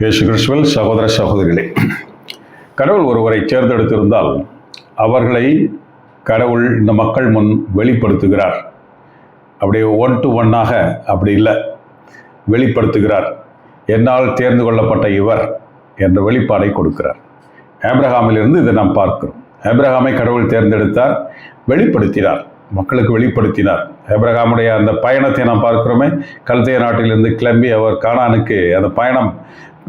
இயேசு கிறிஸ்துவல் சகோதர சகோதரிகளே கடவுள் ஒருவரை தேர்ந்தெடுத்திருந்தால் அவர்களை கடவுள் இந்த மக்கள் முன் வெளிப்படுத்துகிறார். அப்படியே ஒன் டு ஒன்னாக அப்படி இல்லை வெளிப்படுத்துகிறார். என்னால் தேர்ந்து கொள்ளப்பட்ட இவர் என்ற வெளிப்பாடை கொடுக்கிறார். ஆப்ரஹாமிலிருந்து இதை நாம் பார்க்கிறோம். ஆப்ரஹாமை கடவுள் தேர்ந்தெடுத்தார் வெளிப்படுத்தினார் மக்களுக்கு வெளிப்படுத்தினார். ஆப்ரஹாமுடைய அந்த பயணத்தை நாம் பார்க்கிறோமே கல்தைய நாட்டிலிருந்து கிளம்பி அவர் காணானுக்கு அந்த பயணம்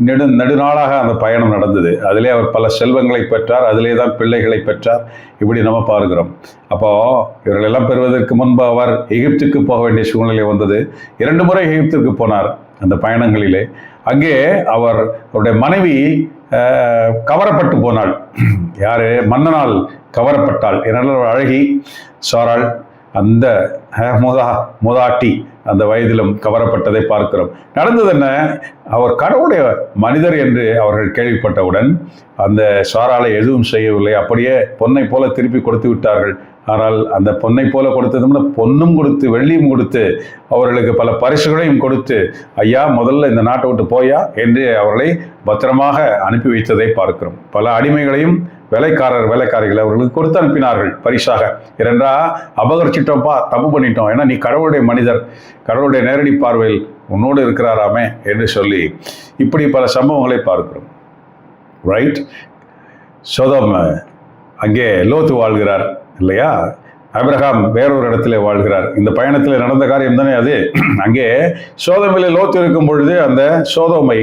நெடு நெடுநாளாக அந்த பயணம் நடந்தது. அதிலே அவர் பல செல்வங்களை பெற்றார் அதிலே தான் பிள்ளைகளை பெற்றார். இப்படி நம்ம பார்க்கிறோம். அப்போ இவர்களெல்லாம் பெறுவதற்கு முன்பு அவர் எகிப்துக்கு போக வேண்டிய சூழ்நிலை வந்தது. இரண்டு முறை எகிப்துக்கு போனார் அந்த பயணங்களிலே. அங்கே அவர் அவருடைய மனைவி கவரப்பட்டு போனாள். யாரு? மன்னனால் கவரப்பட்டாள். என்னால் ஒரு அழகி சாராள் அந்த முதா முதாட்டி அந்த வயதிலும் கவரப்பட்டதை பார்க்கிறோம். நடந்தது என்ன? அவர் கடவுளுடைய மனிதர் என்று அவர்கள் கேள்விப்பட்டவுடன் அந்த சாராலை எதுவும் செய்யவில்லை. அப்படியே பொன்னை போல திருப்பி கொடுத்து விட்டார்கள். ஆனால் அந்த பொன்னை போல கொடுத்ததும்னா பொன்னும் கொடுத்து வெள்ளியும் கொடுத்து அவர்களுக்கு பல பரிசுகளையும் கொடுத்து ஐயா முதல்ல இந்த நாட்டை விட்டு போயா? என்று அவர்களை பத்திரமாக அனுப்பி வைத்ததை பார்க்கிறோம். பல அடிமைகளையும் வேலைக்காரர் வேலைக்காரிகளை அவர்களுக்கு கொடுத்து அனுப்பினார்கள். பரிசாக. இரண்டா அபகரிச்சிட்டோம்ப்பா தப்பு பண்ணிட்டோம். ஏன்னா நீ கடவுளுடைய மனிதர். கடவுளுடைய நேரடி பார்வையில் உன்னோடு இருக்கிறாராமே என்று சொல்லி இப்படி பல சம்பவங்களை பார்க்கிறோம். ரைட் சோதம் அங்கே லோத்து வாழ்கிறார் இல்லையா? அபிரகாம் வேறொரு இடத்துல வாழ்கிறார். இந்த பயணத்தில் நடந்த காரியம் தானே அது? அங்கே சோதமிலே லோத்து இருக்கும் பொழுது அந்த சோதோமை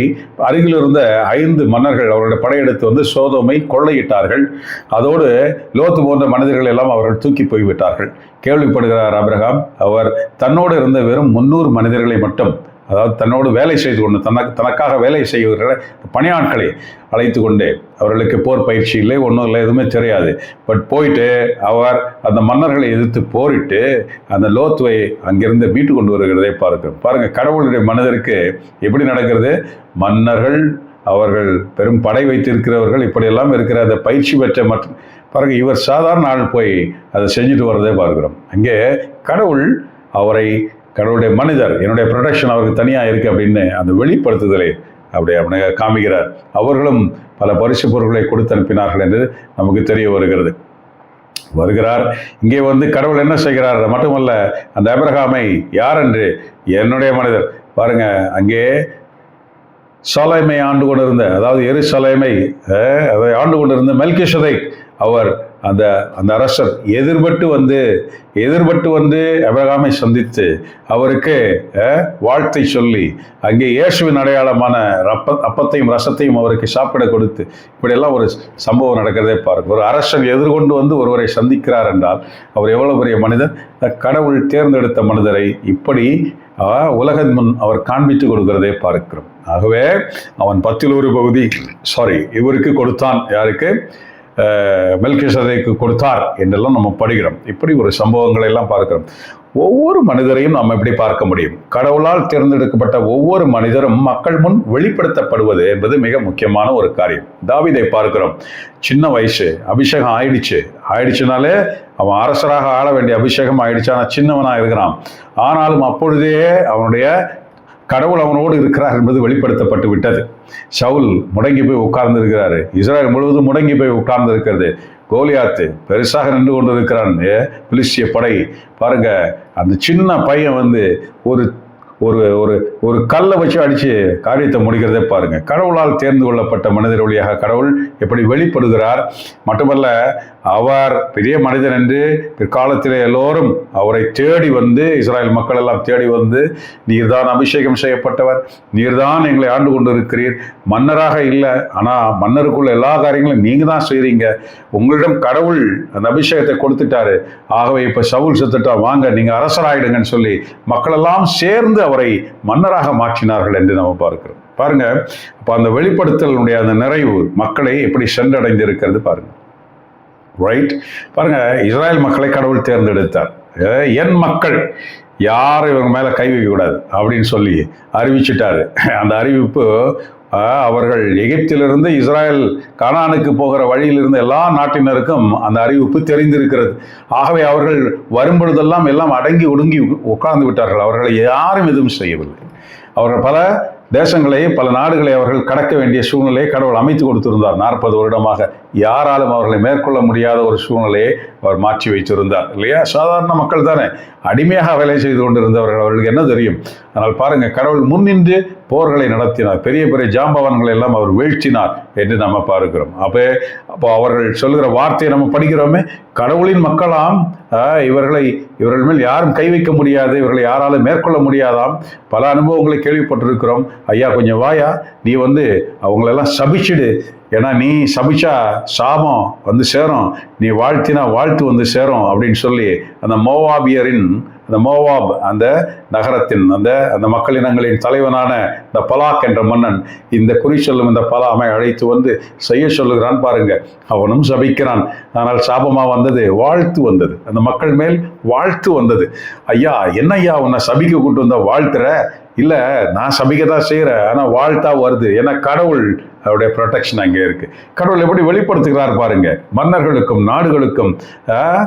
அருகில் இருந்த ஐந்து மன்னர்கள் அவருடைய படையெடுத்து வந்து சோதோமை கொள்ளையிட்டார்கள். அதோடு லோத்து போன்ற மனிதர்கள் எல்லாம் அவர்கள் தூக்கி போய்விட்டார்கள். கேள்விப்படுகிறார் அபிரகாம் அவர் தன்னோடு இருந்த வெறும் முன்னூறு மனிதர்களை மட்டும் அதாவது தன்னோடு வேலை செய்து கொண்டு தனக்கு தனக்காக வேலை செய்கிற பணியாட்களை அழைத்து கொண்டு அவர்களுக்கு போர் பயிற்சி இல்லை ஒன்றும் இல்லை எதுவுமே தெரியாது. பட் போயிட்டு அவர் அந்த மன்னர்களை எதிர்த்து போரிட்டு அந்த லோத்துவை அங்கிருந்து மீட்டு கொண்டு வருகிறதை பார்க்கிறோம். பாருங்கள் கடவுளுடைய மனதிற்கு எப்படி நடக்கிறது? மன்னர்கள் அவர்கள் பெரும் படை வைத்திருக்கிறவர்கள் இப்படியெல்லாம் இருக்கிற அந்த பயிற்சி பெற்ற மற்றும் பாருங்கள் இவர் சாதாரண ஆள் போய் அதை செஞ்சுட்டு வர்றதை பார்க்கிறோம். அங்கே கடவுள் அவரை கடவுளுடைய மனிதர் என்னுடைய ப்ரொடெக்ஷன் அவருக்கு தனியாக இருக்குது அப்படின்னு அந்த வெளிப்படுத்துதலை அப்படி அவனை காமிக்கிறார். அவர்களும் பல பரிசு பொருட்களை கொடுத்து அனுப்பினார்கள் என்று நமக்கு தெரிய வருகிறது. வருகிறார். இங்கே வந்து கடவுள் என்ன செய்கிறார்? அது மட்டுமல்ல அந்த அபிரகாமை யார் என்று என்னுடைய மனிதர். பாருங்க அங்கே சலைமை ஆண்டு கொண்டிருந்த அதாவது எரு சலைமை அதை ஆண்டு கொண்டிருந்த மெல்கிஷதை அவர் அந்த அந்த அரசர் எதிர்பட்டு வந்து எதிர்பட்டு வந்து அபிரகாமை சந்தித்து அவருக்கு வாழ்த்தை சொல்லி அங்கே இயேசுவின் அடையாளமான ரப்ப அப்பத்தையும் ரசத்தையும் அவருக்கு சாப்பிட கொடுத்து இப்படியெல்லாம் ஒரு சம்பவம் நடக்கிறதே பாருங்க. ஒரு அரசர் எதிர்கொண்டு வந்து ஒருவரை சந்திக்கிறார் என்றால் அவர் எவ்வளோ பெரிய மனிதர்? கடவுள் தேர்ந்தெடுத்த மனிதரை இப்படி ஆஹ், உலகின் முன் அவர் காண்பித்து கொடுக்கிறதை பார்க்கிறோம். ஆகவே அவன் பத்தில் ஒரு பகுதி சாரி இவருக்கு கொடுத்தான் யாருக்கு? மெல்கிசதைக்கு கொடுத்தார் என்றெல்லாம் நம்ம படிக்கிறோம். இப்படி ஒரு சம்பவங்களை எல்லாம் பார்க்கிறோம். ஒவ்வொரு மனிதரையும் நாம் எப்படி பார்க்க முடியும்? கடவுளால் தேர்ந்தெடுக்கப்பட்ட ஒவ்வொரு மனிதரும் மக்கள் முன் வெளிப்படுத்தப்படுவது என்பது மிக முக்கியமான ஒரு காரியம். தாவிதை பார்க்கிறோம். சின்ன வயசு அபிஷேகம் ஆயிடுச்சு. ஆயிடுச்சுனாலே அவன் அரசராக ஆள வேண்டிய அபிஷேகம் ஆயிடுச்சு. ஆனால் சின்னவனாக இருக்கிறான். ஆனாலும் அப்பொழுதே அவனுடைய கடவுள் அவனோடு இருக்கிறார் என்பது வெளிப்படுத்தப்பட்டு விட்டது. ஷவுல் முடங்கி போய் உட்கார்ந்து இருக்கிறாரு இஸ்ரேல் முழுவதும் முடங்கி போய் உட்கார்ந்து இருக்கிறது கோலியாத்து பெருசாக நின்று கொண்டு இருக்கிறான் ஏ, படை. பாருங்க அந்த சின்ன பையன் வந்து ஒரு ஒரு ஒரு ஒரு கல்லை வச்சு அடித்து காரியத்தை முடிக்கிறதே பாருங்கள் கடவுளால் தேர்ந்து கொள்ளப்பட்ட மனிதர் வழியாக கடவுள் எப்படி வெளிப்படுகிறார்? மட்டுமல்ல அவர் பெரிய மனிதன் என்று பிற்காலத்திலே எல்லோரும் அவரை தேடி வந்து இஸ்ராயல் மக்கள் எல்லாம் தேடி வந்து நீர்தான் அபிஷேகம் செய்யப்பட்டவர். நீர்தான் எங்களை ஆண்டு கொண்டு இருக்கிறீர் மன்னராக இல்லை ஆனால் மன்னருக்குள்ள எல்லா காரியங்களும் நீங்கள் தான் செய்கிறீங்க உங்களிடம் கடவுள் அந்த அபிஷேகத்தை கொடுத்துட்டாரு. ஆகவே இப்போ சவுல் செத்துட்டா வாங்க நீங்கள் அரசராயிடுங்கன்னு சொல்லி மக்களெல்லாம் சேர்ந்து அவரை மன்னராக மாற்றினார்கள் என்று நம்ம பார்க்கிறோம். பாருங்க அப்போ அந்த வெளிப்படுத்தலுடைய அந்த நிறைவு மக்களை எப்படி சென்றடைந்து இருக்கிறது பாருங்க. ரைட் பாருங்க இஸ்ராயல் மக்களை கடவுள் தேர்ந்தெடுத்தார். என் மக்கள் யாரும் இவங்க மேலே கை வைக்கக்கூடாது அப்படின்னு சொல்லி அறிவிச்சிட்டாரு. அந்த அறிவிப்பு அவர்கள் எகிப்திலிருந்து இஸ்ராயல் கானானுக்கு போகிற வழியிலிருந்து எல்லா நாட்டினருக்கும் அந்த அறிவிப்பு தெரிந்திருக்கிறது. ஆகவே அவர்கள் வரும்பொழுதெல்லாம் எல்லாம் அடங்கி ஒடுங்கி உட்கார்ந்து விட்டார்கள். அவர்களை யாரும் எதுவும் செய்யவில்லை. அவர்கள் பல தேசங்களை பல நாடுகளை அவர்கள் கடக்க வேண்டிய சூழ்நிலையை கடவுள் அமைத்து கொடுத்திருந்தார். நாற்பது வருடமாக யாராலும் அவர்களை மேற்கொள்ள முடியாத ஒரு சூழ்நிலையை அவர் மாற்றி வைத்திருந்தார். இல்லையா? சாதாரண மக்கள் தானே. அடிமையாக வேலை செய்து கொண்டிருந்தவர்கள். அவர்களுக்கு என்ன தெரியும்? ஆனால் பாருங்கள் கடவுள் முன்னின்று போர்களை நடத்தினார். பெரிய பெரிய ஜாம்பவான்களை எல்லாம் அவர் வீழ்த்தினார் என்று நம்ம பார்க்கிறோம். அப்போ அப்போ அவர்கள் சொல்கிற வார்த்தையை நம்ம படிக்கிறோமே? கடவுளின் மக்களாம் இவர்களை இவர்கள் மேல் யாரும் கை வைக்க முடியாது இவர்களை யாராலும் மேற்கொள்ள முடியாதாம். பல அனுபவங்களை கேள்விப்பட்டிருக்கிறோம். ஐயா கொஞ்சம் வாயா? நீ வந்து அவங்களெல்லாம் சபிச்சிடு. ஏன்னா நீ சபிச்சா சாபம் வந்து சேரும். நீ வாழ்த்தினா வாழ்த்து வந்து சேரும் அப்படின்னு சொல்லி அந்த மோவாபியரின் அந்த மோவாப் அந்த நகரத்தின் அந்த அந்த மக்களினங்களின் தலைவனான இந்த பலாக் என்ற மன்னன் இந்த குறி சொல்லும் இந்த பலாமை அழைத்து வந்து செய்ய சொல்லுகிறான் பாருங்க. அவனும் சபிக்கிறான். ஆனால் சாபமாக வந்தது வாழ்த்து வந்தது. அந்த மக்கள் மேல் வாழ்த்து வந்தது. ஐயா என்ன ஐயா உன்னை சபிக்க கூட்டு வந்தா வாழ்த்துற? இல்லை நான் சபிக்க தான் செய்கிறேன் ஆனால் வாழ்த்தா வருது. ஏன்னா கடவுள் அவருடைய ப்ரொடெக்ஷன் அங்கே இருக்கு. கடவுள் எப்படி வெளிப்படுத்துகிறார் பாருங்க. மன்னர்களுக்கும் நாடுகளுக்கும்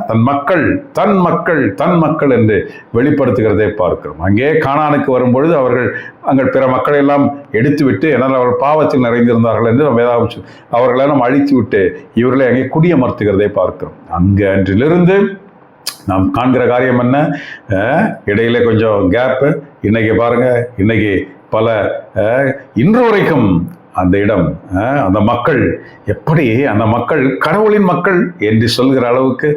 தன் மக்கள் தன் மக்கள் தன் மக்கள் என்று வெளிப்படுத்துகிறதை பார்க்கிறோம். அங்கே காணானுக்கு வரும்பொழுது அவர்கள் அங்கே பிற மக்களை எல்லாம் எடுத்து விட்டு என்னால் அவர்கள் பாவத்தில் நிறைந்திருந்தார்கள் என்று நம்ம வேதாகம் சொல்- அவர்களெல்லாம் அழித்து விட்டு இவர்களை அங்கே குடியமர்த்துகிறதை பார்க்கிறோம். அங்கே அன்றிலிருந்து நாம் காண்கிற காரியம் என்ன? இடையில கொஞ்சம் கேப்பு இன்னைக்கு பாருங்க இன்னைக்கு பல இன்று வரைக்கும் அந்த இடம் அந்த மக்கள் எப்படி அந்த மக்கள் கடவுளின் மக்கள் என்று சொல்கிற அளவுக்கு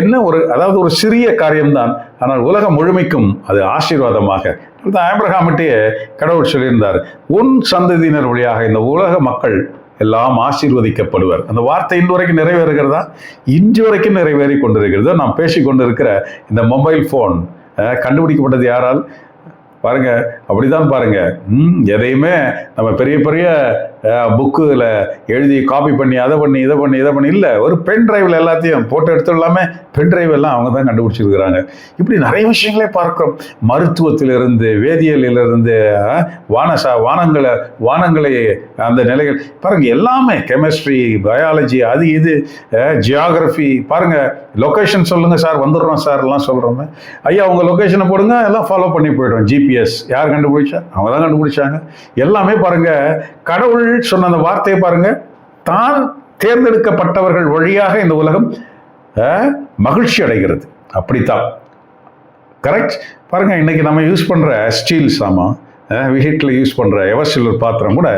என்ன ஒரு அதாவது ஒரு சிறிய காரியம்தான். ஆனால் உலகம் முழுமைக்கும் அது ஆசீர்வாதமாக. அதுதான் கடவுள் சொல்லியிருந்தார் உன் சந்ததியினர் வழியாக இந்த உலக மக்கள் எல்லாம் ஆசீர்வதிக்கப்படுவர். அந்த வார்த்தை இன்று வரைக்கும் நிறைவேறுகிறதா? இன்று வரைக்கும் நிறைவேறி கொண்டிருக்கிறது? நாம் பேசி கொண்டிருக்கிற இந்த மொபைல் ஃபோன் கண்டுபிடிக்கப்பட்டது யாரால்? பாருங்க அப்படிதான் பாருங்க. ம், எதையுமே நம்ம பெரிய பெரிய புக்கில் எழுதி காப்பி பண்ணி அதை பண்ணி இதை பண்ணி இதை பண்ணி. இல்லை ஒரு பென் டிரைவில் எல்லாத்தையும் போட்டோ எடுத்துடலாமே. பென் டிரைவ் எல்லாம் அவங்க தான் கண்டுபிடிச்சிருக்கிறாங்க. இப்படி நிறைய விஷயங்களே பார்க்கிறோம். மருத்துவத்திலிருந்து வேதியியலிருந்து வானசா வானங்களை வானங்களை அந்த நிலைகள். பாருங்கள் எல்லாமே கெமிஸ்ட்ரி பயாலஜி அது இது ஜியாகிரஃபி பாருங்கள் லொகேஷன் சொல்லுங்கள் சார் வந்துடுறோம் சார் எல்லாம் ஐயா உங்கள் லொக்கேஷனை போடுங்க எல்லாம் ஃபாலோ பண்ணி போயிடுறோம். ஜிபிஎஸ் யார் கண்டுபிடிச்சா? அவங்க தான் கண்டுபிடிச்சாங்க. எல்லாமே பாருங்கள் கடவுள் சொன்ன அந்த வார்த்தையை பாருங்க. தான் தேர்ந்தெடுக்கப்பட்டவர்கள் வழியாக இந்த உலகம் மகிழ்ச்சி அடைகிறது. அப்படித்தான். கரெக்ட் பாருங்க இன்னைக்கு நம்ம யூஸ் பண்ற ஸ்டீல் சாமான் வீட்டில் யூஸ் பண்ற எவர்சில்வர் பாத்திரம் கூட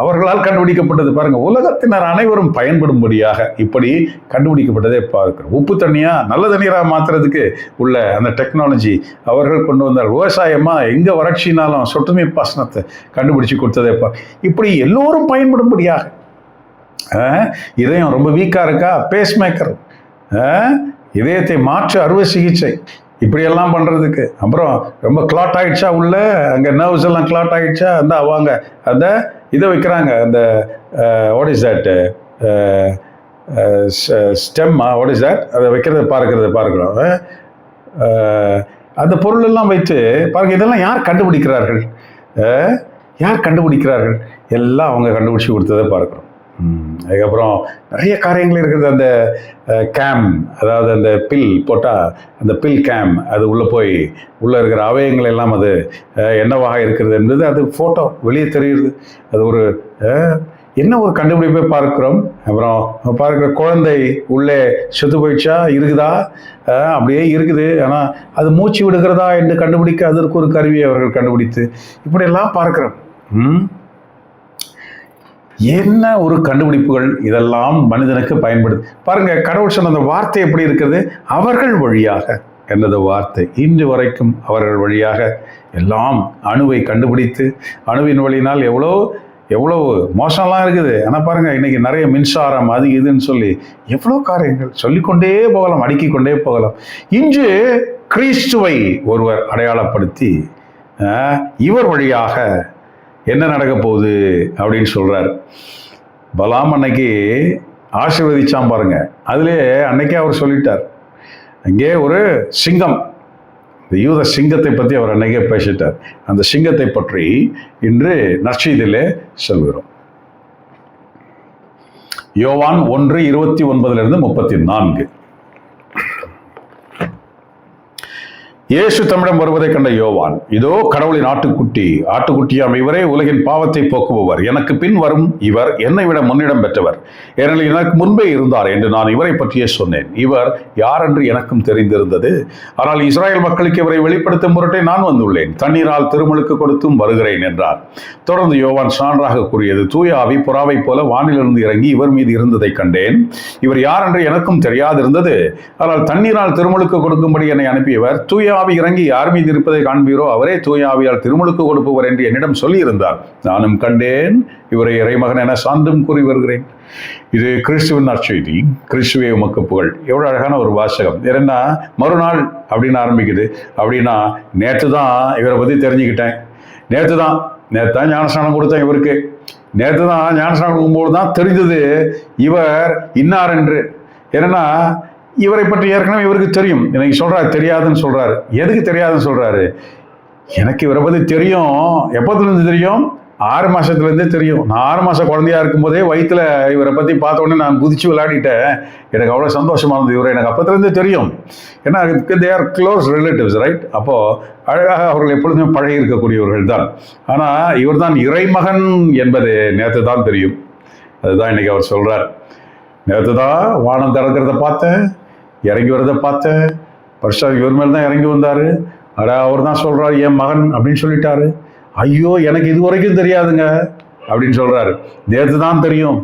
அவர்களால் கண்டுபிடிக்கப்பட்டது பாருங்க. உலகத்தினர் அனைவரும் பயன்படும்படியாக இப்படி கண்டுபிடிக்கப்பட்டதை பார்க்கிறோம். உப்பு தண்ணியா? நல்ல தண்ணீராக மாத்துறதுக்கு உள்ள அந்த டெக்னாலஜி அவர்கள் கொண்டு வந்தார். விவசாயமா? எங்க வறட்சினாலும் சொட்டு நீர் பாசனத்தை கண்டுபிடிச்சு கொடுத்ததே பார் இப்படி எல்லோரும் பயன்படும்படியாக. இதயம் ரொம்ப வீக்காக இருக்கா? பேஸ் மேக்கர் இதயத்தை மாற்று அறுவை சிகிச்சை. இப்படியெல்லாம் பண்ணுறதுக்கு அப்புறம் ரொம்ப கிளாட் ஆகிடுச்சா உள்ள? அங்கே நர்வ்ஸ் எல்லாம் கிளாட் ஆகிடுச்சா அந்த அவங்க அந்த இதை வைக்கிறாங்க. அந்த வாட் இஸ் தட் ஸ்டெம்மா வாட் இஸ் தட் அதை வைக்கிறத பார்க்கறத பார்க்குறோம். அந்த பொருள் எல்லாம் வைத்து பாருங்க இதெல்லாம் யார் கண்டுபிடிக்கிறார்கள்? யார் கண்டுபிடிக்கிறார்கள்? எல்லாம் அவங்க கண்டுபிடிச்சி கொடுத்ததை பார்க்குறோம். அதுக்கப்புறம் நிறைய காரியங்கள் இருக்கிறது அந்த கேம் அதாவது அந்த பில் போட்டால் அந்த பில் கேம் அது உள்ளே போய் உள்ளே இருக்கிற அவயங்கள் எல்லாம் அது என்னவாக இருக்கிறது என்பது அது ஃபோட்டோ வெளியே தெரியுது. அது ஒரு என்ன ஒரு கண்டுபிடிப்பை பார்க்கிறோம்? அப்புறம் பார்க்குற குழந்தை உள்ளே செத்து போயிடுச்சா? இருக்குதா? அப்படியே இருக்குது. ஆனால் அது மூச்சு விடுகிறதா என்று கண்டுபிடிக்க அதற்கு ஒரு கருவியை அவர்கள் கண்டுபிடித்து இப்படியெல்லாம் பார்க்குறோம். ம். என்ன ஒரு கண்டுபிடிப்புகள் இதெல்லாம் மனிதனுக்கு பயன்படுது? பாருங்க கடவுள் சொன்ன அந்த வார்த்தை எப்படி இருக்குது? அவர்கள் வழியாக என்னது வார்த்தை. இன்று வரைக்கும் அவர்கள் வழியாக எல்லாம் அணுவை கண்டுபிடித்து அணுவின் வழியினால் எவ்வளோ எவ்வளோ மோசம்லாம் இருக்குது. ஆனால் பாருங்க இன்னைக்கு நிறைய மின்சாரம் அது இதுன்னு சொல்லி எவ்வளோ காரியங்கள் சொல்லிக்கொண்டே போகலாம் அடுக்கிக் கொண்டே போகலாம். இன்று கிறிஸ்துவை ஒருவர் அடையாளப்படுத்தி இவர் வழியாக என்ன நடக்க போகுது அப்படின்னு சொல்கிறார் பலாம் அன்னைக்கு ஆசீர்வதிச்சான் பாருங்க. அதிலே அன்னைக்கே அவர் சொல்லிட்டார். அங்கே ஒரு சிங்கம் இந்த யூத சிங்கத்தை பற்றி அவர் அன்னைக்கே பேசிட்டார். அந்த சிங்கத்தை பற்றி இன்று நற்செய்தியிலே சொல்கிறோம். யோவான் ஒன்று இருபத்தி ஒன்பதுலேருந்து முப்பத்தி நான்கு. இயேசு தம்மிடம் வருவதைக் கண்ட யோவான் இதோ கடவுளின் ஆட்டுக்குட்டி ஆட்டுக்குட்டியாம் இவரே உலகின் பாவத்தை போக்குபவர். எனக்கு பின் வரும் இவர் என்னை விட முன்னிடம் பெற்றவர். ஏனெனில் எனக்கு முன்பே இருந்தார் என்று நான் இவரை பற்றியே சொன்னேன். இவர் யார் என்று எனக்கும் தெரிந்திருந்தது. ஆனால் இஸ்ராயல் மக்களுக்கு இவரை வெளிப்படுத்தும் பொருட்டே நான் வந்துள்ளேன். தண்ணீரால் திருமுழுக்கு கொடுத்தும் வருகிறேன் என்றார். தொடர்ந்து யோவான் சான்றாக கூறியது தூய ஆவி புறாவை போல வானிலிருந்து இறங்கி இவர் மீது இருந்ததை கண்டேன். இவர் யார் என்று எனக்கும் தெரியாதிருந்தது. ஆனால் தண்ணீரால் திருமுழுக்கு கொடுக்கும்படி என்னை அனுப்பியவர் தூய தூயாவி இறங்கி யார் மீது இருப்பதை காண்பீரோ அவரே தூய ஆவியால் திருமுழுக்கு கொடுப்பவர் என்று என்னிடம் சொல்லியிருந்தார். நானும் கண்டேன் இவரை இறைமகன் என சாந்தும் கூறி வருகிறேன். இது கிறிஸ்துவின் நற்செய்தி. கிறிஸ்துவே உமக்கு புகழ். எவ்வளோ அழகான ஒரு வாசகம். ஏன்னா மறுநாள் அப்படின்னு ஆரம்பிக்குது. அப்படின்னா நேற்று தான் இவரை பற்றி தெரிஞ்சுக்கிட்டேன். நேற்று தான் நேற்று தான் ஞானஸ்நானம் கொடுத்தேன் இவருக்கு. நேற்று தான் ஞானஸ்நானம் கொடுக்கும்போது தான் தெரிஞ்சது இவர் இன்னார் என்று. ஏன்னா இவரை பற்றி ஏற்கனவே இவருக்கு தெரியும். எனக்கு சொல்றாரு தெரியாதுன்னு சொல்றாரு. எதுக்கு தெரியாதுன்னு சொல்றாரு? எனக்கு இவரை பற்றி தெரியும். எப்பத்துலேருந்து தெரியும்? ஆறு மாசத்துலேருந்தே தெரியும். நான் ஆறு மாதம் குழந்தையா இருக்கும்போதே வயிற்றுல இவரை பற்றி பார்த்த உடனே நான் குதிச்சு விளையாடிட்டேன். எனக்கு அவ்வளோ சந்தோஷமா இருந்தது இவரை. எனக்கு அப்போத்துலேருந்தே தெரியும். ஏன்னா அதுக்கு they are close relatives right அப்போது அழகாக அவர்கள் எப்பொழுதுமே பழகி இருக்கக்கூடியவர்கள் தான். ஆனால் இவர் தான் இறைமகன் என்பது நேற்று தான் தெரியும். அதுதான் இன்னைக்கு அவர் சொல்றார். நேற்று தான் வானம் திறக்கிறத பார்த்தேன் இறங்கி வரதை பார்த்தேன். பர்ஷா இவர் மேல் தான் இறங்கி வந்தார். அடா அவர் தான் சொல்கிறார் என் மகன் அப்படின்னு சொல்லிட்டாரு. ஐயோ எனக்கு இது வரைக்கும் தெரியாதுங்க அப்படின்னு சொல்கிறாரு நேற்று தான் தெரியும்.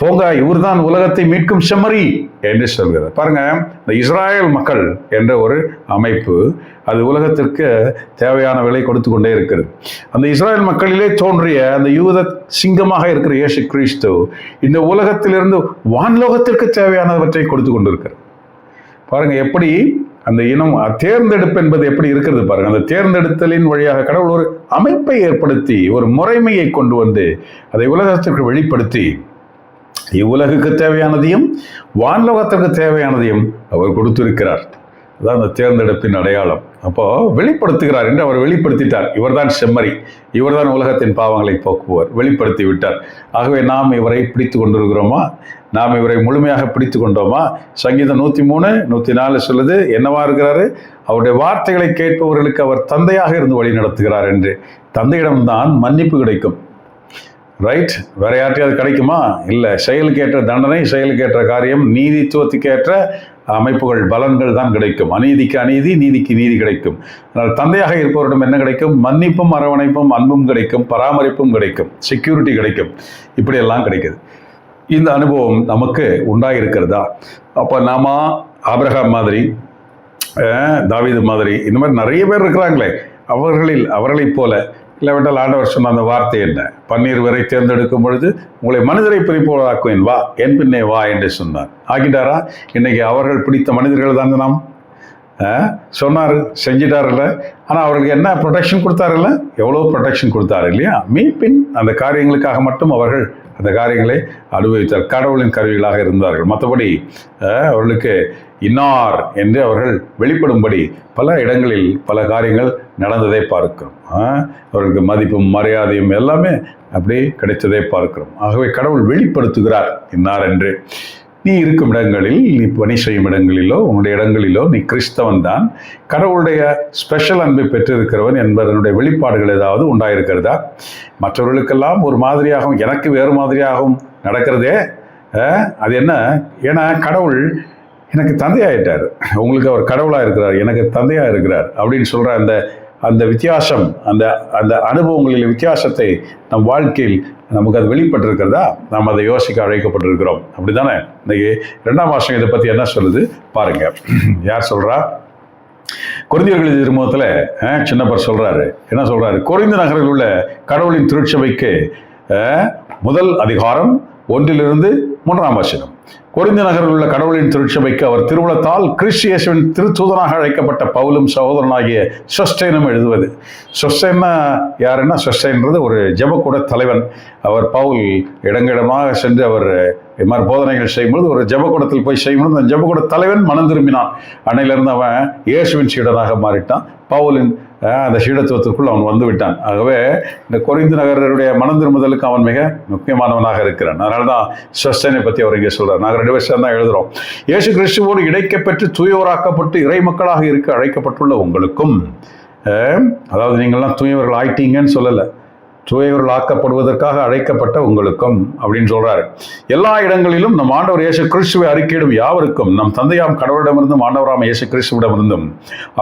போங்க இவர் தான் உலகத்தை மீட்கும் செம்மறி என்று சொல்கிறார். பாருங்க இந்த இஸ்ராயல் மக்கள் என்ற ஒரு அமைப்பு அது உலகத்திற்கு தேவையான விலை கொடுத்து கொண்டே இருக்கிறது. அந்த இஸ்ராயல் மக்களிலே தோன்றிய அந்த யூத சிங்கமாக இருக்கிற இயேசு கிறிஸ்து இந்த உலகத்திலிருந்து வான்லோகத்திற்கு தேவையானவற்றை கொடுத்து கொண்டிருக்கிறார். பாருங்க எப்படி அந்த இனம் தேர்ந்தெடுப்பு என்பது எப்படி இருக்கிறது பாருங்க. அந்த தேர்ந்தெடுத்தலின் வழியாக கடவுள் ஒரு அமைப்பை ஏற்படுத்தி ஒரு முறைமையை கொண்டு வந்து அதை உலகத்திற்கு வெளிப்படுத்தி இவ்வுலகுக்கு தேவையானதையும் வான்லோகத்திற்கு தேவையானதையும் அவர் கொடுத்திருக்கிறார். அதான் அந்த தேர்ந்தெடுப்பின் அடையாளம். அப்போது வெளிப்படுத்துகிறார் என்று அவர் வெளிப்படுத்திட்டார். இவர்தான் செம்மறி. இவர்தான் உலகத்தின் பாவங்களை போக்குவர் வெளிப்படுத்தி விட்டார் ஆகவே நாம் இவரை பிடித்து கொண்டிருக்கிறோமா? நாம் இவரை முழுமையாக பிடித்து கொண்டோமா? சங்கீதம் நூற்றி மூணு நூற்றி நாலு சொல்லுது என்னவா இருக்கிறாரு? அவருடைய வார்த்தைகளை கேட்பவர்களுக்கு அவர் தந்தையாக இருந்து வழி நடத்துகிறார் என்று. தந்தையிடம்தான் மன்னிப்பு கிடைக்கும். ரைட் வேற யார்ட்டையாவது கிடைக்குமா? இல்லை. செயலுக்கு ஏற்ற தண்டனை செயலுக்கு ஏற்ற காரியம் நீதித்துவத்துக்கு ஏற்ற அமைப்புகள் பலன்கள் தான் கிடைக்கும். அநீதிக்கு அநீதி நீதிக்கு நீதி கிடைக்கும். அதனால் தந்தையாக இருப்பவரிடம் என்ன கிடைக்கும்? மன்னிப்பும் அரவணைப்பும் அன்பும் கிடைக்கும் பராமரிப்பும் கிடைக்கும் செக்யூரிட்டி கிடைக்கும். இப்படியெல்லாம் கிடைக்குது. இந்த அனுபவம் நமக்கு உண்டாகிருக்கிறதா அப்போ நாம ஆபிரகாம் மாதிரி தாவீது மாதிரி இந்த மாதிரி நிறைய பேர் இருக்கிறாங்களே. அவர்களில் அவர்களைப் போல இல்லாவிட்டால் ஆண்டவர் சொன்ன அந்த வார்த்தை என்ன? பன்னீர் வரை தேர்ந்தெடுக்கும் பொழுது உங்களை மனிதரை பிரிப்போதாக்குவேன் வா என் பின்னே வா என்று சொன்னார். ஆகிட்டாரா? இன்னைக்கு அவர்கள் பிடித்த மனிதர்கள் தாங்க நாம். சொன்னார் செஞ்சிட்டாருல்ல. ஆனால் அவர்களுக்கு என்ன ப்ரொடெக்ஷன் கொடுத்தாருல்ல? எவ்வளோ ப்ரொடெக்ஷன் கொடுத்தாரு இல்லையா? மீட்பின் அந்த காரியங்களுக்காக மட்டும் அவர்கள் அந்த காரியங்களை அனுபவித்தார். கடவுளின் கருவிகளாக இருந்தார்கள். மற்றபடி அவர்களுக்கு இன்னார் என்று அவர்கள் வெளிப்படும்படி பல இடங்களில் பல காரியங்கள் நடந்ததை பார்க்கிறோம். அவர்களுக்கு மதிப்பும் மரியாதையும் எல்லாமே அப்படியே கிடைத்ததை பார்க்கிறோம். ஆகவே கடவுள் வெளிப்படுத்துகிறார் இன்னார் என்று. நீ இருக்கும் இடங்களில் நீ பணி செய்யும் இடங்களிலோ உன்னுடைய இடங்களிலோ நீ கிறிஸ்தவன் தான். கடவுளுடைய ஸ்பெஷல் அன்பை பெற்றிருக்கிறவன் என்பதனுடைய வெளிப்பாடுகள் ஏதாவது உண்டாயிருக்கிறதா? மற்றவர்களுக்கெல்லாம் ஒரு மாதிரியாகவும் எனக்கு வேறு மாதிரியாகவும் நடக்கிறதே அது என்ன? ஏன்னா கடவுள் எனக்கு தந்தையாயிட்டார். உங்களுக்கு அவர் கடவுளாக இருக்கிறார் எனக்கு தந்தையாக இருக்கிறார் அப்படின்னு சொல்கிற அந்த அந்த வித்தியாசம் அந்த அந்த அனுபவங்களில் வித்தியாசத்தை நம் வாழ்க்கையில் நமக்கு அது வெளிப்பட்டிருக்கிறதா? நாம் அதை யோசிக்க அழைக்கப்பட்டிருக்கிறோம். அப்படிதானே இன்னைக்கு ரெண்டாம் வருஷம் இதை பற்றி என்ன சொல்லுது? பாருங்க. யார் சொல்றா? கொரிந்தியர்கள் திருமுகத்தில் சின்னப்பர் சொல்றாரு. என்ன சொல்றாரு? குறைந்த நகரில் உள்ள கடவுளின் திருச்சபைக்கு முதல் அதிகாரம் ஒன்றிலிருந்து மூன்றாம் வசனம். கொரிந்த நகரில் உள்ள கடவுளின் திருச்சபைக்கு அவர் திருவுளத்தால் கிறிஸ்து இயேசுவின் திருத்தூதனாக அழைக்கப்பட்ட பவுலும் சகோதரனாகிய சொஸ்டைனும் எழுதுவது. சொஸ்டைன்னா யாருன்னா? சொஸ்டைன்றது ஒரு ஜபக்கூட தலைவன். அவர் பவுல் இடங்கிடமாக சென்று அவர் இது மாதிரி போதனைகள் செய்யும்போது ஒரு ஜபக்கூடத்தில் போய் செய்யும்போது அந்த ஜபக்கூட தலைவன் மனம் திரும்பினான். அன்னையிலிருந்து அவன் இயேசுவின் சீடனாக மாறிட்டான். பவுலின் அந்த ஷீடத்துவத்துக்குள் அவன் வந்து விட்டான். ஆகவே இந்த கொரிந்து நகரருடைய மனம் திரும்புதலுக்கு அவன் மிக முக்கியமானவனாக இருக்கிறான். அதனால தான் ஸ்வஸ்தனை பற்றி அவர் இங்கே சொல்கிறார் நாங்கள் ரெண்டு வருஷம் தான் எழுதுகிறோம் இயேசு கிறிஸ்துவோடு இடைக்கப்பெற்று தூயோராக்கப்பட்டு இறை மக்களாக இருக்க அழைக்கப்பட்டுள்ள உங்களுக்கும் அதாவது நீங்கள்லாம் தூயவர்கள் ஆயிட்டீங்கன்னு சொல்லலை. தூயவர்கள் ஆக்கப்படுவதற்காக அழைக்கப்பட்ட உங்களுக்கும் அப்படின்னு சொல்றாரு. எல்லா இடங்களிலும் நம் ஆண்டவர் இயேசு கிறிஸ்துவை அறிக்கையிடும் யாவருக்கும் நம் தந்தையாம் கடவுளிடமிருந்தும் ஆண்டவராம் இயேசு கிறிஸ்துவிடமிருந்தும்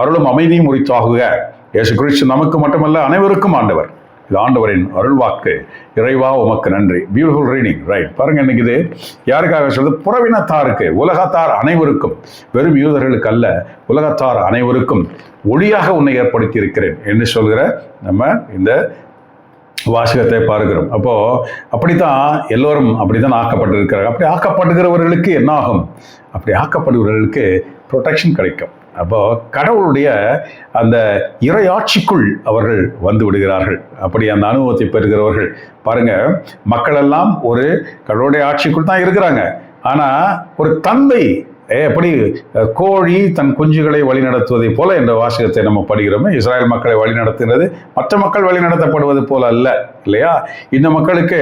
அருளும் அமைதியும் உரித்தாகுக. இயேசு கிறிஸ்து நமக்கு மட்டுமல்ல அனைவருக்கும் ஆண்டவர். இது ஆண்டவரின் அருள்வாக்கு. இறைவா உமக்கு நன்றி. பியூட்டிஃபுல் ரீடிங் ரைட் பாருங்க இன்னைக்கு இது யாருக்காக சொல்றது? புறவினத்தாருக்கு உலகத்தார் அனைவருக்கும். வெறும் யூதர்களுக்கு அல்ல உலகத்தார் அனைவருக்கும் ஒளியாக உன்னை ஏற்படுத்தி இருக்கிறேன் என்று சொல்கிற நம்ம இந்த வாசகத்தை பார்க்கிறோம். அப்போ அப்படித்தான் எல்லோரும் அப்படித்தான் ஆக்கப்பட்டிருக்கிறார்கள். அப்படி ஆக்கப்படுகிறவர்களுக்கு என்ன ஆகும் அப்படி ஆக்கப்படுகிறவர்களுக்கு ப்ரொடெக்ஷன் கிடைக்கும். அப்போ கடவுளுடைய அந்த இறையாட்சிக்குள் அவர்கள் வந்து விடுகிறார்கள். அப்படி அந்த அனுபவத்தை பெறுகிறவர்கள். பாருங்க மக்கள் எல்லாம் ஒரு கடவுளுடைய ஆட்சிக்குள் தான் இருக்கிறாங்க. ஆனால் ஒரு தந்தை எப்படி கோழி தன் குஞ்சுகளை வழிநடத்துவதை போல என்ற வாசகத்தை நம்ம படிக்கிறோமே. இஸ்ராயல் மக்களை வழிநடத்துகிறது. மற்ற மக்கள் வழிநடத்தப்படுவது போல அல்ல இல்லையா? இந்த மக்களுக்கு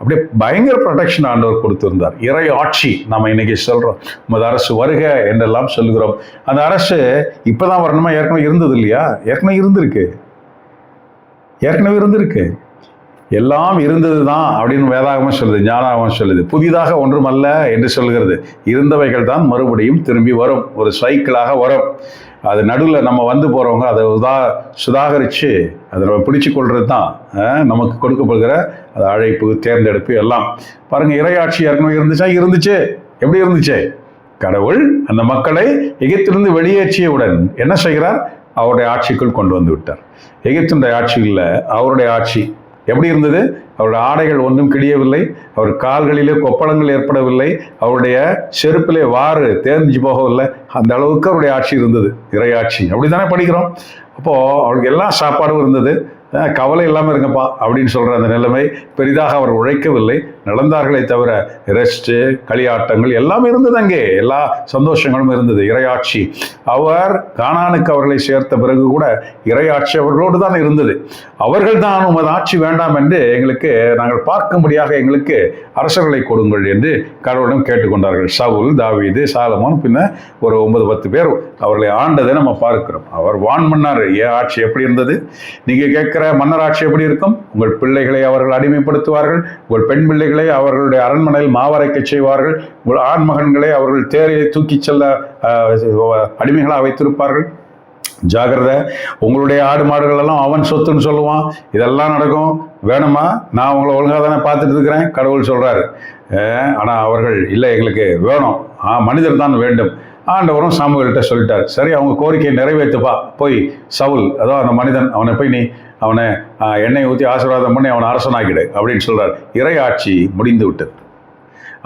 அப்படியே பயங்கர ப்ரொடெக்ஷன் ஆண்டவர் கொடுத்திருந்தார். இறை ஆட்சி நம்ம இன்னைக்கு சொல்கிறோம் உமது அரசு வருக என்றெல்லாம் சொல்லுகிறோம் அந்த அரசு இப்போ தான் வரணுமா? ஏற்கனவே இருந்தது இல்லையா? ஏற்கனவே இருந்திருக்கு. ஏற்கனவே இருந்திருக்கு. எல்லாம் இருந்தது தான் அப்படின்னு வேதாகமம் சொல்லுது ஞானாகமம் சொல்லுது. புதிதாக ஒன்றுமல்ல என்று சொல்கிறது. இருந்தவைகள் தான் மறுபடியும் திரும்பி வரும். ஒரு சைக்கிளாக வரும். அது நடுவில் நம்ம வந்து போகிறவங்க அதை உதா சுதாகரித்து அதை நம்ம பிடிச்சு கொள்வது தான் நமக்கு கொடுக்கப்படுகிற அது அழைப்பு தேர்ந்தெடுப்பு எல்லாம். பாருங்கள் இறையாட்சி ஏற்கனவே இருந்துச்சா? இருந்துச்சு. எப்படி இருந்துச்சு? கடவுள் அந்த மக்களை எகிப்திலிருந்து வெளியேற்றியவுடன் என்ன செய்கிறார்? அவருடைய ஆட்சிக்குள் கொண்டு வந்து விட்டார். எகிப்தினுடைய ஆட்சி இல்லை அவருடைய ஆட்சி எப்படி இருந்தது? அவருடைய ஆடைகள் ஒன்றும் கிழியவில்லை. அவர் கால்களிலே கொப்பளங்கள் ஏற்படவில்லை. அவருடைய செருப்பிலே வாறு தேர்ந்து போகவில்லை. அந்த அளவுக்கு அவருடைய ஆட்சி இருந்தது. இறையாட்சி அப்படி தானே படிக்கிறோம்? அப்போது அவருக்கு எல்லா சாப்பாடும் இருந்தது. கவலை இல்லாமல் இருங்கப்பா அப்படின்னு சொல்கிற அந்த நிலைமை பெரிதாக அவர் உழைக்கவில்லை. நடந்தார்களே தவிர ரெஸ்ட்டு களியாட்டங்கள் எல்லாமே இருந்தது அங்கே. எல்லா சந்தோஷங்களும் இருந்தது. இறையாட்சி அவர் கானானுக்கு அவர்களை சேர்த்த பிறகு கூட இறையாட்சி அவர்களோடு தான் இருந்தது. அவர்கள் தான் உமது ஆட்சி வேண்டாம் என்று எங்களுக்கு நாங்கள் பார்க்கும்படியாக எங்களுக்கு அரசர்களை கொடுங்கள் என்று கடவுளிடம் கேட்டுக்கொண்டார்கள். சவுல் தாவீது சாலமோன் பின்ன ஒரு ஒன்பது பத்து பேர் அவர்களை ஆண்டதை நம்ம பார்க்கிறோம். அவர் வான் மன்னர். ஏன் ஆட்சி எப்படி இருந்தது? நீங்கள் கேட்குற மன்னர் ஆட்சி எப்படி இருக்கும்? உங்கள் பிள்ளைகளை அவர்கள் அடிமைப்படுத்துவார்கள். உங்கள் பெண் பிள்ளைகள் அவர்களுடைய அரண்மனையில் மாவரைக்க செய்வார்கள். ஆண் மகன்களை அவர்கள் தேரையை தூக்கிச் செல்ல அடிமைகளாக வைத்திருப்பார்கள். ஜாகிரதை உங்களுடைய ஆடு மாடுகள் எல்லாம் அவன் சொத்துன்னு சொல்லுவான். இதெல்லாம் நடக்கும். வேணுமா? நான் உங்களை ஒழுங்காக தானே பார்த்துட்டு இருக்கிறேன் கடவுள் சொல்கிறாரு ஆனால் அவர்கள் இல்லை எங்களுக்கு வேணும். ஆ மனிதர் தான் வேண்டும். ஆண்டவரும் சாமுவேல்கிட்ட சொல்லிட்டார். சரி அவங்க கோரிக்கையை நிறைவேற்றுப்பா போய் சவுல் அதோ அந்த மனிதன் அவனை போய் நீ அவனை எண்ணெய் ஊற்றி ஆசீர்வாதம் பண்ணி அவனை அரசனாக்கிடு அப்படின்னு சொல்கிறார் இறையாட்சி முடிந்து விட்டது.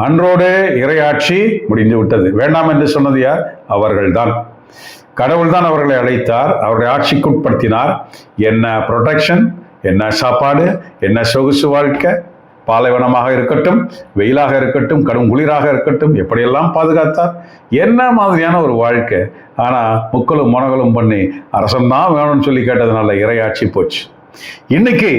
அன்றோடு இறையாட்சி முடிந்து விட்டது. வேண்டாம் என்று சொன்னது யார்? அவர்கள்தான் கடவுள் தான் அவர்களை அழைத்தார். அவருடைய ஆட்சிக்குட்படுத்தினார். என்ன ப்ரொடெக்ஷன் என்ன சாப்பாடு என்ன சொகுசு வாழ்க்கை? பாலைவனமாக இருக்கட்டும் வெயிலாக இருக்கட்டும் கடும் குளிராக இருக்கட்டும் எப்படியெல்லாம் பாதுகாத்தார்? என்ன மாதிரியான ஒரு வாழ்க்கை? ஆனால் முக்களும் முனகளும் பண்ணி அரசன்தான் வேணும்னு சொல்லி கேட்டதுனால இரையாட்சி போச்சு. இன்னைக்கு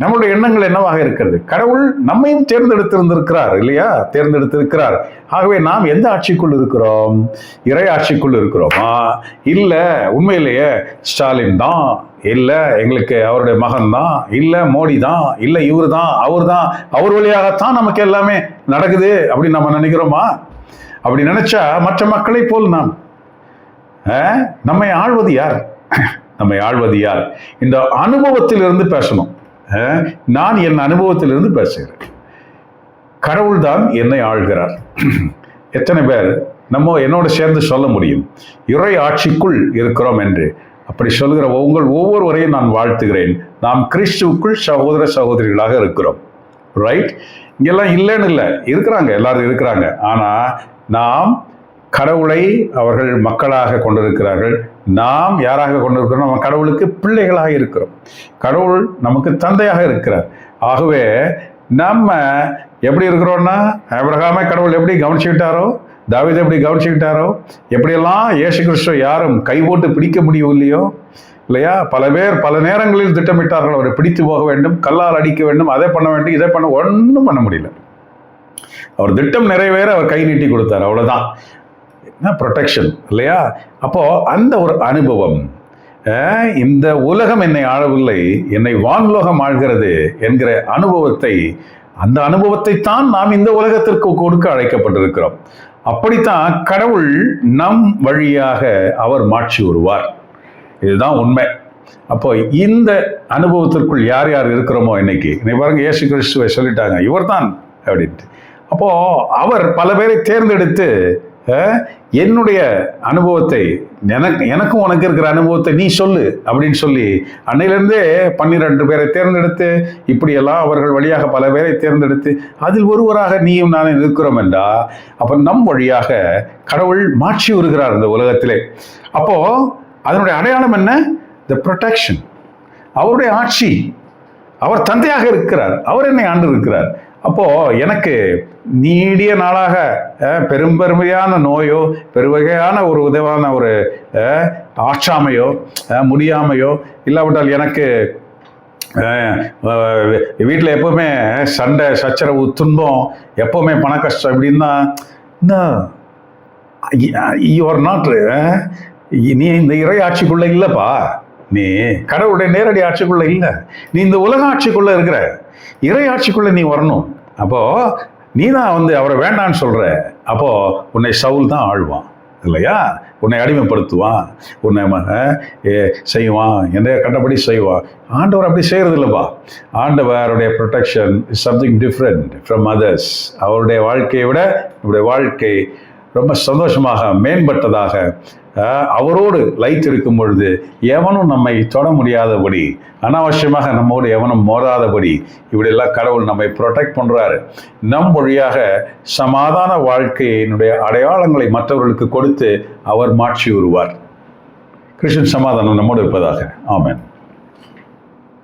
நம்மளுடைய எண்ணங்கள் என்னவாக இருக்கிறது? கடவுள் நம்மையும் தேர்ந்தெடுத்திருந்திருக்கிறார் இல்லையா? தேர்ந்தெடுத்திருக்கிறார். ஆகவே நாம் எந்த ஆட்சிக்குள் இருக்கிறோம்? இறை ஆட்சிக்குள் இருக்கிறோமா? இல்லை உண்மையிலேயே ஸ்டாலின் தான் இல்லை எங்களுக்கு அவருடைய மகன் தான் இல்லை மோடி தான் இல்லை இவர் தான் அவர் தான் அவர் வழியாகத்தான் நமக்கு எல்லாமே நடக்குது அப்படின்னு நம்ம நினைக்கிறோமா? அப்படி நினைச்சா மற்ற மக்களை போல் நாம் நம்மை ஆழ்வது யார்? நம்மை ஆழ்வது யார்? இந்த அனுபவத்திலிருந்து பேசணும் நான் என் அனுபவத்திலிருந்து பேசுகிறேன். கடவுள்தான் என்னை ஆள்கிறார். எத்தனை பேர் நம்ம என்னோட சேர்ந்து சொல்ல முடியும் இறை ஆட்சிக்குள் இருக்கிறோம் என்று. அப்படி சொல்கிற உங்கள் ஒவ்வொருவரையும் நான் வாழ்த்துகிறேன். நாம் கிறிஸ்துவுக்குள் சகோதர சகோதரிகளாக இருக்கிறோம். ரைட் இங்கெல்லாம் இல்லைன்னு இல்லை. இருக்கிறாங்க எல்லாரும் இருக்கிறாங்க. ஆனால் நாம் கடவுளை அவர்கள் மக்களாக கொண்டிருக்கிறார்கள். நாம் யாராக கொண்டிருக்கிறோம்? நம்ம கடவுளுக்கு பிள்ளைகளாக இருக்கிறோம். கடவுள் நமக்கு தந்தையாக இருக்கிறார். ஆகவே நம்ம எப்படி இருக்கிறோன்னா ஆபிரகாமை கடவுள் எப்படி கவனிச்சுக்கிட்டாரோ தாவீது எப்படி கவனிச்சுக்கிட்டாரோ? எப்படியெல்லாம் ஏசு கிறிஸ்துவ யாரும் கை போட்டு பிடிக்க முடியும் இல்லையோ? இல்லையா பல பேர் பல நேரங்களில் திட்டமிட்டார்கள் அவரை பிடித்து போக வேண்டும் கல்லால் அடிக்க வேண்டும் அதை பண்ண வேண்டும் இதை பண்ண ஒன்றும் பண்ண முடியல. அவர் திட்டம் நிறைவேற அவர் கை நீட்டி கொடுத்தார் அவ்வளோதான் என்ன ப்ரொடெக்ஷன் இல்லையா? அப்போது அந்த ஒரு அனுபவம் இந்த உலகம் என்னை ஆளவில்லை என்னை வான்லோகம் ஆழ்கிறது என்கிற அனுபவத்தை அந்த அனுபவத்தை தான் நாம் இந்த உலகத்திற்கு கொடுக்க அழைக்கப்பட்டிருக்கிறோம். அப்படித்தான் கடவுள் நம் வழியாக அவர் மாட்சி வருவார் இதுதான் உண்மை. அப்போ இந்த அனுபவத்திற்குள் யார் யார் இருக்கிறோமோ இன்னைக்கு? இன்னைக்கு பாருங்க இயேசு கிறிஸ்துவை சொல்லிட்டாங்க. இவர்தான் அப்படின்ட்டு. அப்போ அவர் பல பேரை தேர்ந்தெடுத்து என்னுடைய அனுபவத்தை எனக்கு எனக்கும் உனக்கு இருக்கிற அனுபவத்தை நீ சொல்லு அப்படின்னு சொல்லி அன்னையிலிருந்தே பன்னிரெண்டு பேரை தேர்ந்தெடுத்து இப்படியெல்லாம் அவர்கள் வழியாக பல பேரை தேர்ந்தெடுத்து அதில் ஒருவராக நீயும் நானும் இருக்கிறோம் என்றா அப்போ நம் வழியாக கடவுள் மாட்சி வருகிறார் இந்த உலகத்திலே. அப்போ அதனுடைய அடையாளம் என்ன? த ப்ரொடெக்ஷன் அவருடைய ஆட்சி. அவர் தந்தையாக இருக்கிறார். அவர் என்னை ஆண்டு இருக்கிறார். அப்போ எனக்கு நீடிய நாளாக பெரும்பெருமையான நோயோ பெருவகையான ஒரு உதவான ஒரு ஆட்சாமையோ ஆற்றாமையோ முடியாமையோ இல்லாவிட்டால் எனக்கு வீட்டில் எப்பவுமே சண்டை சச்சரவு துன்பம் எப்பவுமே பண கஷ்டம் இப்படின்னா யுவர் நாட் நீ இந்த இறை ஆட்சிக்குள்ள இல்லைப்பா. நீ கடவுளுடைய நேரடி ஆட்சிக்குள்ள இல்லை. நீ இந்த உலக ஆட்சிக்குள்ள இருக்கிற. இறை ஆட்சிக்குள்ள நீ வரணும். அப்போ நீ தான் வந்து அவரை வேண்டான்னு சொல்ற. அப்போ உன்னை சவுல் தான் ஆழ்வான் இல்லையா? உன்னை அடிமைப்படுத்துவான் உன்னை ஏ, செய்வான் என்ற கண்டபடி செய்வான். ஆண்டவர் அப்படி செய்யறது இல்லைப்பா ஆண்டவருடைய protection is something different from others அவருடைய வாழ்க்கையை விட நம்முடைய வாழ்க்கை ரொம்ப சந்தோஷமாக மேம்பட்டதாக அவரோடு லைட் இருக்கும் பொழுது எவனும் நம்மை தொட முடியாதபடி அனாவசியமாக நம்மோடு எவனும் மோதாதபடி இப்படியெல்லாம் கடவுள் நம்மை ப்ரொடெக்ட் பண்ணுறாரு நம் வழியாக சமாதான வாழ்க்கையினுடைய அடையாளங்களை மற்றவர்களுக்கு கொடுத்து அவர் மாட்சி வருவார் கிருஷ்ணன் சமாதானம் நம்மோடு இருப்பதாக. ஆமேன்.